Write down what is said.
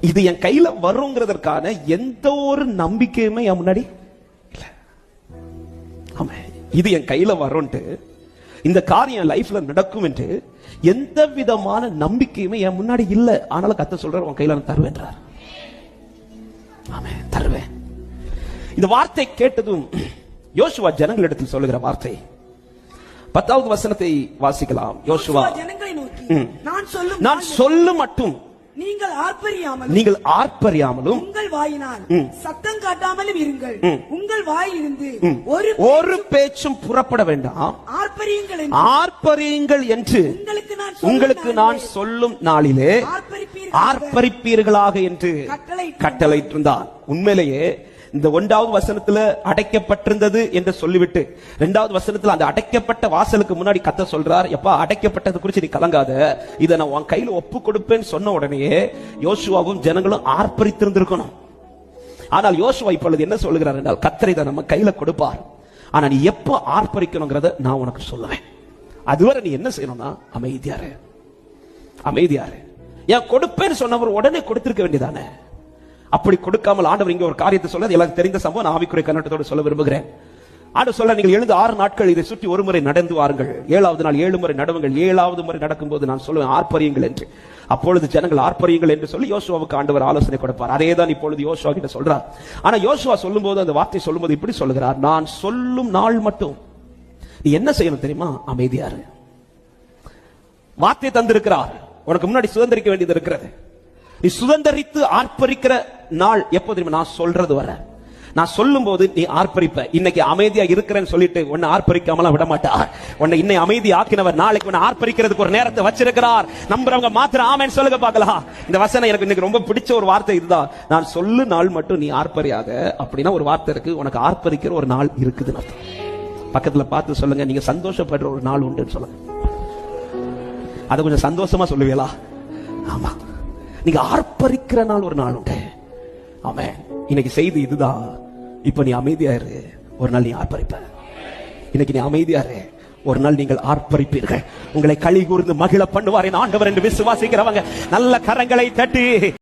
இது என் கையில வருங்கிறதற்கான எந்த ஒரு நம்பிக்கையுமே என் முன்னாடி இது என் கையில வரும்ட்டு இந்த காரியம் லைஃப்ல நடக்கும் என்று எந்த விதமான நம்பிக்கையுமே என் முன்னாடி இல்ல. ஆனாலும் கத்த சொல்றாரு உன் கையில நான் தருவேன்றார் ஆமே தருவேன். இந்த வார்த்தை கேட்டதும் யோசுவா ஜனங்களிடத்தில் சொல்லுகிற வார்த்தை. பத்தாவது வசனத்தை வாசிக்கலாம். யோசுவா. நான் சொல்லும் நான் வார்த்தை- சொல்லு மட்டும். நீங்கள் ஆர்ப்பரியாமல் நீங்கள் ஆர்ப்பரியாமலும் உங்கள் வாயினால் சத்தம் காட்டாமலும் இருங்கள். உங்கள் வாயிலிருந்து ஒரு ஒரு பேச்சும் புறப்பட வேண்டாம். ஆர்ப்பரியுங்கள் ஆர்ப்பரியுங்கள் என்று உங்களுக்கு நான் உங்களுக்கு நான் சொல்லும் நாளிலே ஆர்ப்பரிப்பீர்கள் ஆர்ப்பரிப்பீர்களாக என்று கட்டளையிட்டிருந்தார். கட்டளையிட்டிருந்தான் உண்மையிலேயே இந்த ஒன்றாவது வசனத்துல அடைக்கப்பட்டிருந்தது என்று சொல்லிவிட்டு இரண்டாவது வசனத்துல அந்த அடைக்கப்பட்ட வாசலுக்கு முன்னாடி கத்த சொல்றார் எப்பா அடைக்கப்பட்டது குறித்து நீ கலங்காத. இதை நான் உன் கையில ஒப்பு கொடுப்பேன்னு சொன்ன உடனேயே யோசுவாவும் ஜனங்களும் ஆர்ப்பரித்திருந்திருக்கணும். ஆனால் யோசுவா இப்பொழுது என்ன சொல்லுகிறார் என்றால் கத்தரை இதை நம்ம கையில கொடுப்பார். ஆனா நீ எப்போ ஆர்ப்பரிக்கணுங்கிறத நான் உனக்கு சொல்லுவேன். அதுவரை நீ என்ன செய்யணும்னா அமைதியாரு அமைதியாரு ஏன் கொடுப்பேன்னு சொன்னவர் உடனே கொடுத்திருக்க வேண்டியதானே? அப்படி கொடுக்காமல் ஆண்டவர் இங்கே ஒரு காரியத்தை சொல்ல எல்லாரும் தெரிந்த சம்பவம். நான் ஆவிக்குறை கண்ணோட்டத்தோடு சொல்ல விரும்புகிறேன். ஆண்டு சொல்ல நீங்கள் எழுந்து ஆறு நாட்கள் இதை சுற்றி ஒரு முறை நடந்து வாருங்கள். ஏழாவது நாள் ஏழு முறை நடவுங்கள். ஏழாவது முறை நடக்கும்போது நான் சொல்லுவேன் ஆர்ப்பரியுங்கள் என்று. அப்பொழுது ஜனங்கள் ஆர்ப்பரியுங்கள் என்று சொல்லி யோசுவாவுக்கு ஆண்டவர் ஆலோசனை கொடுப்பார். அதே தான் இப்பொழுது யோசுவா கிட்ட சொல்றார். ஆனா யோசுவா சொல்லும்போது அந்த வார்த்தை சொல்லும்போது இப்படி சொல்லுகிறார். நான் சொல்லும் நாள் மட்டும். நீ என்ன செய்யணும் தெரியுமா? அமைதியாரு வார்த்தை தந்திருக்கிறார். உனக்கு முன்னாடி சுதந்திரிக்க வேண்டியது இருக்கிறது. நீ சுதந்திரித்து ஆர்ப்பரிக்கிற நாள் எப்போ தெரியுமா? நான் சொல்றது வர. நான் சொல்லும் போது நீ ஆர்ப்பரிப்ப. இன்னைக்கு அமைதியா இருக்கிறேன்னு சொல்லிட்டு உன்னை ஆர்ப்பரிக்காமலாம் விட மாட்டார் உன்னை இன்னை அமைதி ஆக்கினவர் நாளைக்கு உன்னை ஆர்ப்பரிக்கிறதுக்கு ஒரு நேரத்தை வச்சிருக்கிறார். நம்புறவங்க மாத்திரம் ஆமேன்னு சொல்லுங்க பார்க்கலாம் இந்த வசனம் எனக்கு இன்னைக்கு ரொம்ப பிடிச்ச ஒரு வார்த்தை இதுதான். நான் சொல்லு நாள் மட்டும் நீ ஆர்ப்பரியாத. அப்படின்னா ஒரு வார்த்தை இருக்கு. உனக்கு ஆர்ப்பரிக்கிற ஒரு நாள் இருக்குதுன்னு அர்த்தம். பக்கத்துல பார்த்து சொல்லுங்க. நீங்க சந்தோஷப்படுற ஒரு நாள் உண்டுன்னு சொல்லுங்க. அதை கொஞ்சம் சந்தோஷமா சொல்லுவீங்களா? ஆமா. நீங்க ஆர்ப்பரிக்கிற நாள் ஒரு நாள் உண்டு. ஆமே இன்னைக்கு செய்தி இதுதான். இப்ப நீ அமைதியா இரு. ஒரு நாள் நீ ஆர்ப்பரிப்ப. இன்னைக்கு நீ அமைதியா இரு. ஒரு நாள் நீங்கள் ஆர்ப்பரிப்பீர்கள். உங்களை களி கூர்ந்து மகிழ பண்ணுவார் ஆண்டவர் என்று விசுவாசிக்கிறவங்க. நல்ல கரங்களை தட்டி